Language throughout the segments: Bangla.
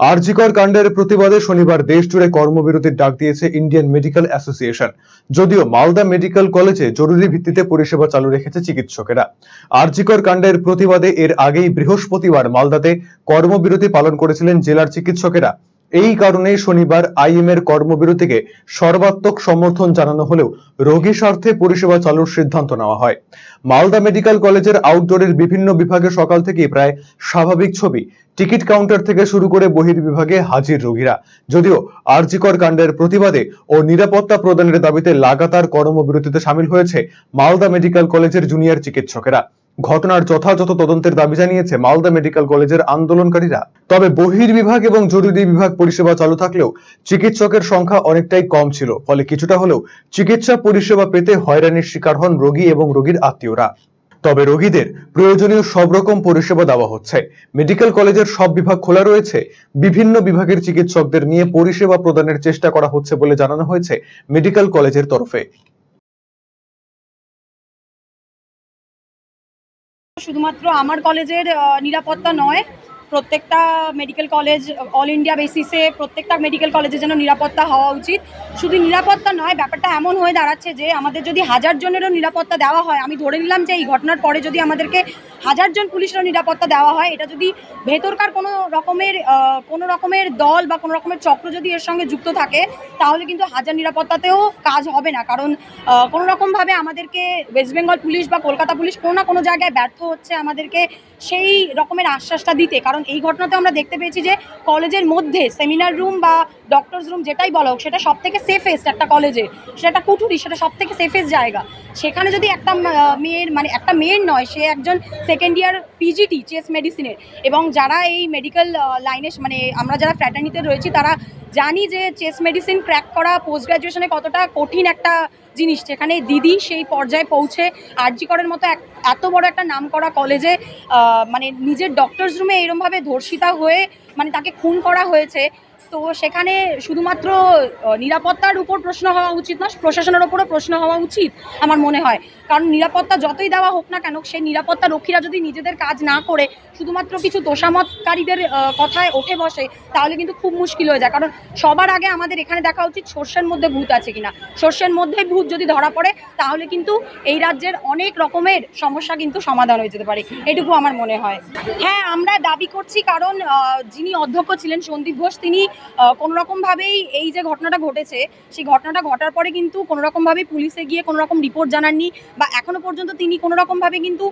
আরজিকর কাণ্ডের প্রতিবাদে শনিবার দেশ জুড়ে কর্মবিরতির ডাক দিয়েছে ইন্ডিয়ান মেডিকেল অ্যাসোসিয়েশন। যদিও মালদা মেডিকেল কলেজে জরুরি ভিত্তিতে পরিষেবা চালু রেখেছে চিকিৎসকেরা। আরজিকর কাণ্ডের প্রতিবাদে এর আগেই বৃহস্পতিবার মালদাতে কর্মবিরতি পালন করেছিলেন জেলার চিকিৎসকেরা। এই কারণে শনিবার আইএম এর কর্মবিরতিকে সর্বাত্মক সমর্থন জানানো হলেও রোগী স্বার্থে পরিষেবা চালুর সিদ্ধান্ত নেওয়া হয়। মালদা মেডিকেল কলেজের আউটডোরের বিভিন্ন বিভাগে সকাল থেকে প্রায় স্বাভাবিক ছবি, টিকিট কাউন্টার থেকে শুরু করে বহির্বিভাগে হাজির রোগীরা। যদিও আরজিকর কাণ্ডের প্রতিবাদে ও নিরাপত্তা প্রদানের দাবিতে লাগাতার কর্মবিরতিতে সামিল হয়েছে মালদা মেডিকেল কলেজের জুনিয়র চিকিৎসকেরা। ঘটনার যথাযথ তদন্তের দাবি জানিয়েছে মালদা মেডিকেল কলেজের আন্দোলনকারীরা। তবে বহির্বিভাগ এবং জরুরি বিভাগ পরিষেবা চালু থাকলেও চিকিৎসকের সংখ্যা অনেকটাই কম ছিল, ফলে কিছুটা হলেও চিকিৎসা পরিষেবা পেতে হয়রানির শিকার হন রোগী এবং রোগীর আত্মীয়রা। তবে রোগীদের প্রয়োজনীয় সব রকম পরিষেবা দেওয়া হচ্ছে। মেডিকেল কলেজের সব বিভাগ খোলা রয়েছে। বিভিন্ন বিভাগের চিকিৎসকদের নিয়ে পরিষেবা প্রদানের চেষ্টা করা হচ্ছে বলে জানানো হয়েছে মেডিকেল কলেজের তরফে। শুধুমাত্র আমার কলেজের নিরাপত্তা নয় প্রত্যেকটা মেডিকেল কলেজ অল ইন্ডিয়া বেসিসে প্রত্যেকটা মেডিকেল কলেজে যেন নিরাপত্তা হওয়া উচিত। শুধু নিরাপত্তা নয়, ব্যাপারটা এমন হয়ে দাঁড়াচ্ছে যে আমাদের যদি হাজার জনেরও নিরাপত্তা দেওয়া হয়, আমি ধরে নিলাম যে এই ঘটনার পরে যদি আমাদেরকে হাজার জন পুলিশেরও নিরাপত্তা দেওয়া হয়, এটা যদি ভেতরকার কোনো রকমের কোনো রকমের দল বা কোনো রকমের চক্র যদি এর সঙ্গে যুক্ত থাকে, তাহলে কিন্তু হাজার নিরাপত্তাতেও কাজ হবে না। কারণ কোনো রকমভাবে আমাদেরকে ওয়েস্ট বেঙ্গল পুলিশ বা কলকাতা পুলিশ কোনো না কোনো জায়গায় ব্যর্থ হচ্ছে আমাদেরকে সেই রকমের আশ্বাসটা দিতে। কারণ এই ঘটনাতে আমরা দেখতে পেয়েছি যে কলেজের মধ্যে সেমিনার রুম বা ডক্টরস রুম যেটাই বলা হোক, সেটা সব থেকে সেফেস্ট একটা কলেজে। সেটা একটা কুঠুরি সেটা সব থেকে সেফেস্ট জায়গা। সেখানে যদি একটা মেয়ের মানে একটা মেয়ের নয় সে একজন সেকেন্ড ইয়ার পিজিটি চেস্ট মেডিসিনের এবং যারা এই মেডিকেল লাইনে মানে আমরা যারা ফ্র্যাটার্নিতে রয়েছি তারা জানি যে চেস মেডিসিন ক্র্যাক করা পোস্ট গ্রাজুয়েশনে কতটা কঠিন একটা জিনিস, যেখানে দিদি সেই পর্যায়ে পৌঁছে আরজিকরের মতো এক, এত বড় একটা নাম করা কলেজে মানে নিজের ডক্টরস রুমে এরমভাবে ধর্ষিতা হয়ে মানে তাকে খুন করা হয়েছে। তো সেখানে শুধুমাত্র নিরাপত্তার উপর প্রশ্ন হওয়া উচিত না প্রশাসনের ওপরও প্রশ্ন হওয়া উচিত আমার মনে হয়। কারণ নিরাপত্তা যতই দেওয়া হোক না কেন সেই নিরাপত্তা রক্ষীরা যদি নিজেদের কাজ না করে শুধুমাত্র কিছু তোষামতকারীদের আহ, কথায় ওঠে বসে তাহলে কিন্তু খুব মুশকিল হয়ে যায়। কারণ সবার আগে আমাদের এখানে দেখা উচিত সর্ষের মধ্যে ভূত আছে কিনা। সর্ষের মধ্যে ভূত যদি ধরা পড়ে তাহলে কিন্তু এই রাজ্যের অনেক রকমের সমস্যা কিন্তু সমাধান হয়ে যেতে পারে। এটুকু আমার মনে হয়। হ্যাঁ আমরা দাবি করছি কারণ যিনি অধ্যক্ষ ছিলেন সন্দীপ ঘোষ তিনি আহ, কোনো রকমভাবেই এই যে ঘটনাটা ঘটেছে সেই ঘটনাটা ঘটার পরে কিন্তু কোনো রকমভাবেই পুলিশে গিয়ে কোনো রকম রিপোর্ট জানাননি বা এখনও পর্যন্ত তিনি কোনো রকমভাবে কিন্তু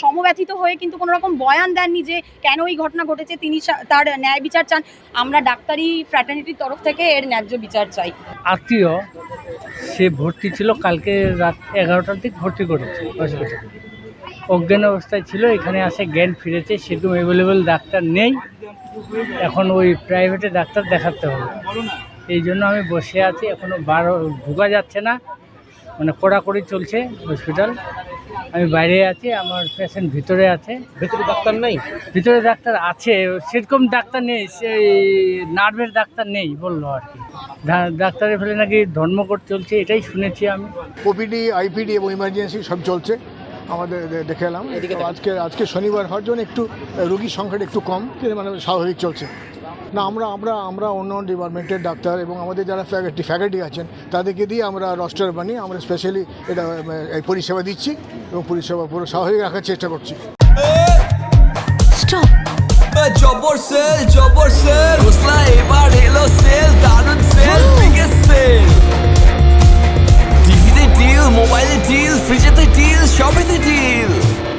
সমব্যথিত হয়ে কিন্তু কোনো রকম বয়ান দেননি যে কেন এই ঘটনা ঘটেছে তিনি তার ন্যায় বিচার চান। আমরা ডাক্তারি ফ্র্যাটার্নিটির তরফ থেকে এর ন্যায্য বিচার চাই। আত্মীয় সে ভর্তি ছিল কালকে রাত এগারোটার দিক ভর্তি করেছে হসপিটালে অজ্ঞান অবস্থায় ছিল এখানে আসে জ্ঞান ফিরেছে সেরকম অ্যাভেলেবেল ডাক্তার নেই। এখন ওই প্রাইভেটে ডাক্তার দেখাতে হবে। এই জন্য আমি বসে আছি এখনও বারো ঢোকা যাচ্ছে না। মানে কড়াকড়ি চলছে হসপিটাল আমি বাইরে আছি আমার পেশেন্ট ভিতরে আছে। ভিতরে ডাক্তার নেই? ভিতরে ডাক্তার আছে সেরকম ডাক্তার নেই সেই নার্ভের ডাক্তার নেই বলল আর কি। ডা- ডাক্তারের ফেলে নাকি ধর্মঘট চলছে এটাই শুনেছি আমি। ওপিডি আইপিডি এবং ইমার্জেন্সি সব চলছে। আমাদের দেখে এলাম। এদিকে আজকে আজকে শনিবার হওয়ার জন্য একটু রোগীর সংখ্যাটা একটু কম কিন্তু মানে স্বাভাবিক চলছে। না আমরা আমরা আমরা অন্য ডিপার্টমেন্টের ডাক্তার এবং আমাদের যারা ফ্যাকাল্টি ফ্যাকাল্টি আছেন তাদেরকে দিয়ে আমরা রস্টার বানিয়ে আমরা স্পেশালি এটা এই পরিষেবা দিচ্ছি এবং পরিষেবা পুরো স্বাভাবিক রাখার চেষ্টা করছি। জবর সেল জবর সেল